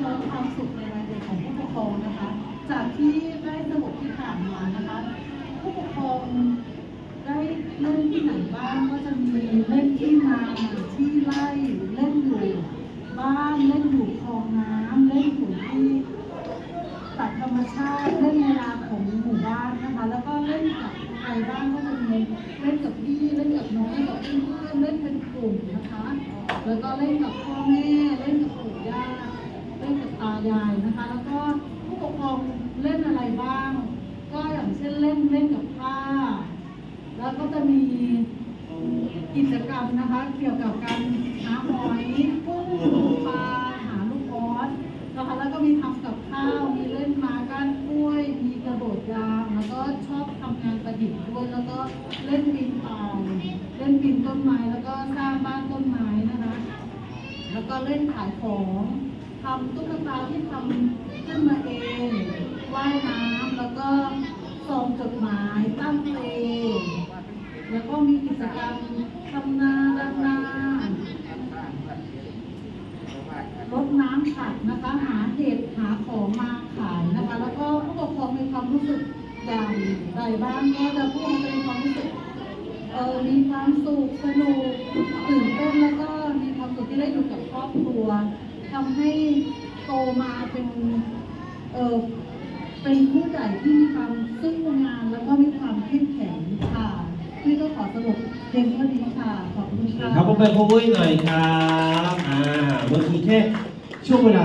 โน้ตความสุขในวัยเด็กของผู้ปกครองนะคะ จากที่ได้สรุปที่ผ่านมานะคะ ผู้ปกครองได้เล่นที่ไหนบ้างก็จะมีเล่นที่นาที่ไร่เล่นอยู่บ้านเล่นอยู่คลองน้ำเล่นอยู่ที่สัตว์ธรรมชาติเล่นในลาของหมู่บ้านนะคะ แล้วก็เล่นกับใครบ้างก็จะมีเล่นกับพี่เล่นกับน้องเล่นกับเพื่อนเล่นเป็นกลุ่มนะคะ แล้วก็เล่นกับพ่อแม่เล่นกับปู่ย่าเล่นกับตายายนะคะ แล้วก็ผู้ปกครองเล่นอะไรบ้าง ก็อย่าง เล่นเล่นกับผ้า แล้วก็จะมีกิจกรรมนะคะ เกี่ยวกับการหาหอยกุ้งปลาหาลูกออสนะคะแล้วก็มีทำกับข้าว มีเล่นม้าก้านกล้วย มีกระโดดยางแล้วก็ชอบทำงานประดิษฐ์ด้วย แล้วก็เล่นปีนป่ายเล่นปีนต้นไม้แล้วก็สร้างบ้านต้นไม้นะคะ แล้วก็เล่นขายของทำตุ๊กตาที่ทำขึ้นมาเองว่ายน้ำแล้วก็ส่งจ ดหมายตั้งเพลงแล้วก็มีกิจกรรมทำนาดำนารดน้ำผักนะคะหาเห็ดหาของมาขายนะคะ แล้วก็ผู้ปกครองมีความรู้สึกอย่างไรบ้างก็จะผู้ปกครองจะมีความรู้สึกเออมีความสุขสนุกตื่นเต้นแล้วก็มีความสุขที่ได้อยู่กับครอบครัวทำให้โตมาเป็นเออ เป็นผู้ใหญ่ที่มีความสู้งานแล้วก็มีความเข้มแข็งค่ะพี่ก็ขอสรุปเพียงเท่านี้ค่ะ ขอบคุณค่ะ ครับผมไปพบกันหน่อยครับ อ่าเมื่อกี้แค่ช่วงเวลา